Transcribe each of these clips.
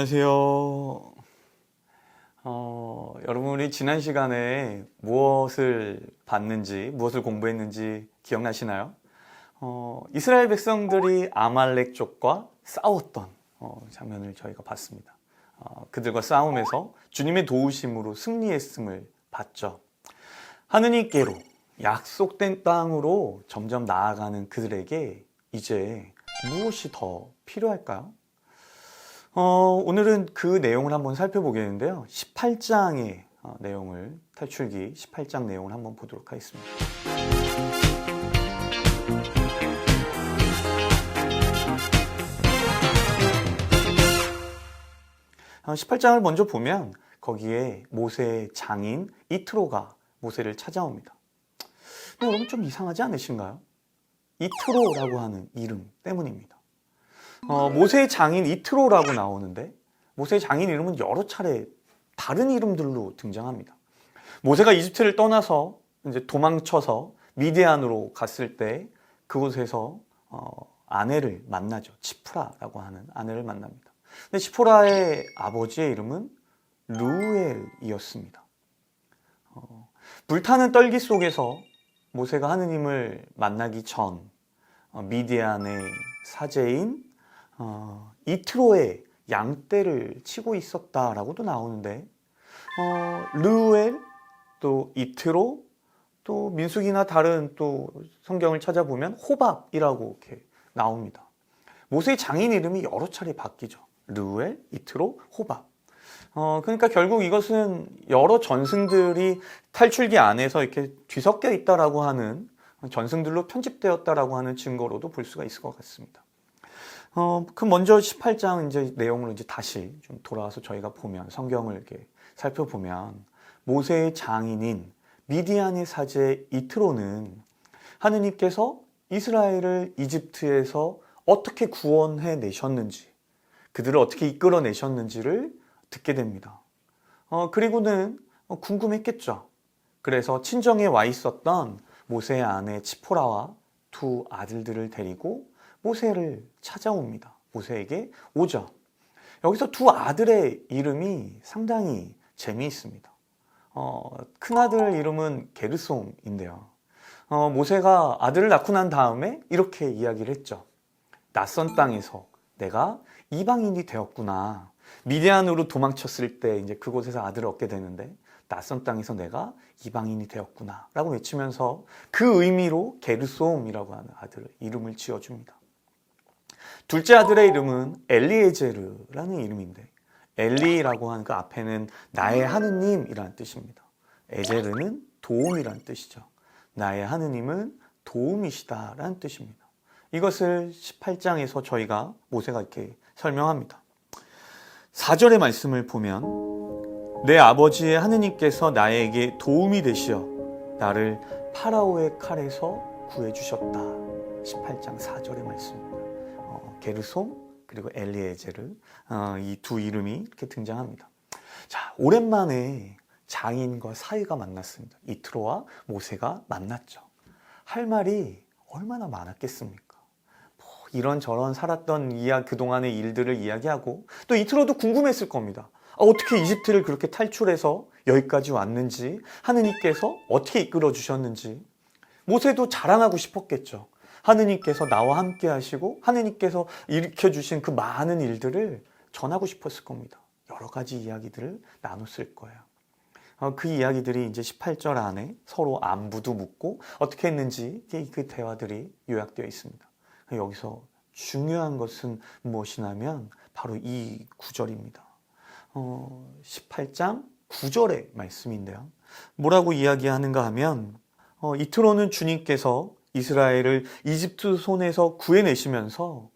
안녕하세요. 어, 여러분이 지난 시간에 무엇을 봤는지, 무엇을 공부했는지 기억나시나요? 어, 이스라엘 백성들이 아말렉 쪽과 싸웠던 어, 장면을 저희가 봤습니다. 어, 그들과 싸움에서 주님의 도우심으로 승리했음을 봤죠. 하느님께로 약속된 땅으로 점점 나아가는 그들에게 이제 무엇이 더 필요할까요? 어, 오늘은 그 내용을 한번 살펴보겠는데요. 18장의 어, 내용을, 탈출기 18장 내용을 한번 보도록 하겠습니다. 어, 18장을 먼저 보면 거기에 모세의 장인 이트로가 모세를 찾아옵니다. 여러분 좀 이상하지 않으신가요? 이트로라고 하는 이름 때문입니다. 어, 모세의 장인 이트로라고 나오는데 모세의 장인 이름은 여러 차례 다른 이름들로 등장합니다. 모세가 이집트를 떠나서 이제 도망쳐서 미디안으로 갔을 때 그곳에서 어, 아내를 만나죠. 치프라라고 하는 아내를 만납니다. 근데 치프라의 아버지의 이름은 루엘이었습니다. 어, 불타는 떨기 속에서 모세가 하느님을 만나기 전 어, 미디안의 사제인 어, 이트로의 양떼를 치고 있었다라고도 나오는데 어, 르우엘 또 이트로 또 민숙이나 다른 또 성경을 찾아보면 호박이라고 이렇게 나옵니다. 모세의 장인 이름이 여러 차례 바뀌죠. 르우엘, 이트로, 호박. 어, 그러니까 결국 이것은 여러 전승들이 탈출기 안에서 이렇게 뒤섞여 있다라고 하는 전승들로 편집되었다라고 하는 증거로도 볼 수가 있을 것 같습니다. 어, 그 먼저 18장 이제 내용을 이제 다시 좀 돌아와서 저희가 보면 성경을 이렇게 살펴보면 모세의 장인인 미디안의 사제 이트로는 하느님께서 이스라엘을 이집트에서 어떻게 구원해 내셨는지 그들을 어떻게 이끌어 내셨는지를 듣게 됩니다. 어, 그리고는 궁금했겠죠. 그래서 친정에 와 있었던 모세의 아내 치포라와 두 아들들을 데리고 모세를 찾아옵니다. 모세에게 오죠. 여기서 두 아들의 이름이 상당히 재미있습니다. 어, 큰 아들 이름은 게르솜인데요. 어, 모세가 아들을 낳고 난 다음에 이렇게 이야기를 했죠. 낯선 땅에서 내가 이방인이 되었구나. 미디안으로 도망쳤을 때 이제 그곳에서 아들을 얻게 되는데 낯선 땅에서 내가 이방인이 되었구나. 라고 외치면서 그 의미로 게르솜이라고 하는 아들 이름을 지어줍니다. 둘째 아들의 이름은 엘리에제르라는 이름인데 엘리라고 하는 그 앞에는 나의 하느님이라는 뜻입니다. 에제르는 도움이라는 뜻이죠. 나의 하느님은 도움이시다라는 뜻입니다. 이것을 18장에서 저희가 모세가 이렇게 설명합니다. 4절의 말씀을 보면 내 아버지의 하느님께서 나에게 도움이 되시어 나를 파라오의 칼에서 구해 주셨다. 18장 4절의 말씀입니다. 어, 게르솜 그리고 엘리에제르 어, 이두 이름이 이렇게 등장합니다. 자, 오랜만에 장인과 사위가 만났습니다. 이트로와 모세가 만났죠. 할 말이 얼마나 많았겠습니까? 뭐 이런저런 살았던 이야 그동안의 일들을 이야기하고 또 이트로도 궁금했을 겁니다. 아, 어떻게 이집트를 그렇게 탈출해서 여기까지 왔는지 하느님께서 어떻게 이끌어 주셨는지 모세도 자랑하고 싶었겠죠. 하느님께서 나와 함께 하시고 하느님께서 일으켜 주신 그 많은 일들을 전하고 싶었을 겁니다. 여러 가지 이야기들을 나눴을 거예요. 어, 그 이야기들이 이제 18절 안에 서로 안부도 묻고 어떻게 했는지 그 대화들이 요약되어 있습니다. 여기서 중요한 것은 무엇이냐면 바로 이 구절입니다. 어, 18장 9절의 말씀인데요. 뭐라고 이야기하는가 하면 어, 이트로는 주님께서 이스라엘을 이집트 손에서 구해내시면서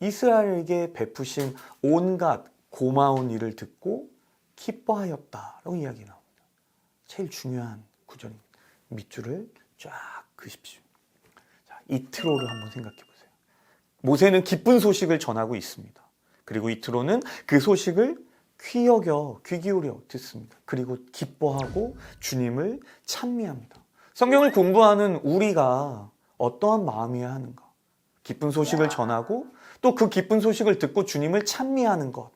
이스라엘에게 베푸신 온갖 고마운 일을 듣고 기뻐하였다라고 이야기 나옵니다. 제일 중요한 구절입니다. 밑줄을 쫙 그십시오. 자, 이트로를 한번 생각해 보세요. 모세는 기쁜 소식을 전하고 있습니다. 그리고 이트로는 그 소식을 귀 여겨 귀 기울여 듣습니다. 그리고 기뻐하고 주님을 찬미합니다. 성경을 공부하는 우리가 어떠한 마음이어야 하는가? 기쁜 소식을 전하고 또 그 기쁜 소식을 듣고 주님을 찬미하는 것.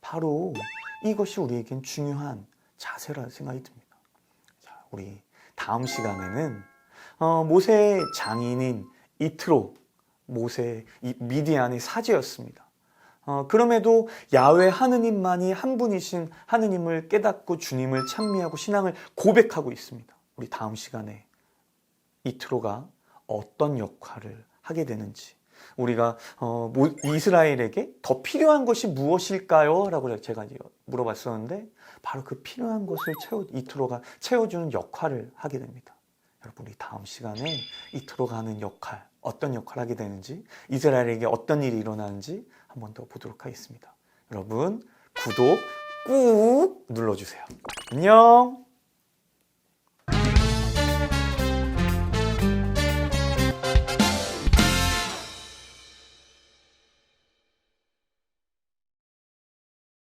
바로 이것이 우리에겐 중요한 자세라 생각이 듭니다. 자, 우리 다음 시간에는 어, 모세의 장인인 이트로 모세 이 미디안의 사제였습니다. 어, 그럼에도 야외 하느님만이 한 분이신 하느님을 깨닫고 주님을 찬미하고 신앙을 고백하고 있습니다. 우리 다음 시간에 이트로가 어떤 역할을 하게 되는지 우리가 어, 모- 이스라엘에게 더 필요한 것이 무엇일까요? 라고 제가 물어봤었는데 바로 그 필요한 것을 채워 이트로가 채워주는 역할을 하게 됩니다. 여러분 우리 다음 시간에 이트로가 하는 역할 어떤 역할을 하게 되는지 이스라엘에게 어떤 일이 일어나는지 한 번 더 보도록 하겠습니다. 여러분 구독 꾹 눌러주세요. 안녕.